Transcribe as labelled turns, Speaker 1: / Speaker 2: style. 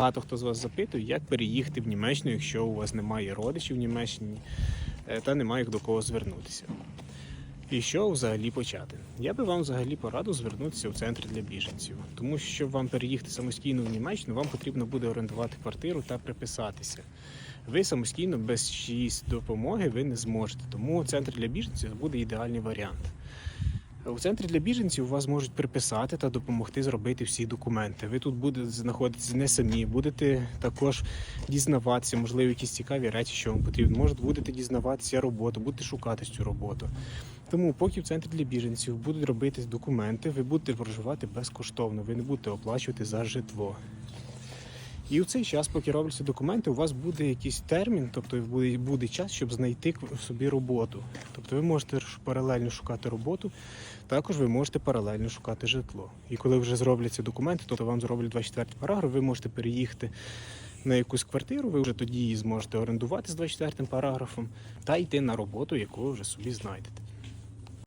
Speaker 1: Багато хто з вас запитує, як переїхати в Німеччину, якщо у вас немає родичів в Німеччині е, та немає до кого звернутися. І що взагалі почати? Я би вам взагалі порадив звернутися в центр для біженців, тому що щоб вам переїхати самостійно в Німеччину, вам потрібно буде орендувати квартиру та приписатися. Ви самостійно без чиїсь допомоги ви не зможете. Тому центр для біженців буде ідеальний варіант. У центрі для біженців вас можуть приписати та допомогти зробити всі документи. Ви тут будете знаходитися не самі, будете також дізнаватися, можливо, якісь цікаві речі, що вам потрібно. Може, будете дізнаватися роботу, будете шукати цю роботу. Тому, поки в центрі для біженців будуть робити документи, ви будете проживати безкоштовно, ви не будете оплачувати за житло. І у цей час, поки робляться документи, у вас буде якийсь термін, тобто буде, буде час, щоб знайти собі роботу. Тобто ви можете паралельно шукати роботу, також ви можете паралельно шукати житло. І коли вже зробляться документи, тобто вам зроблять 24 параграф, ви можете переїхати на якусь квартиру, ви вже тоді її зможете орендувати з 24 параграфом та йти на роботу, яку ви вже собі знайдете.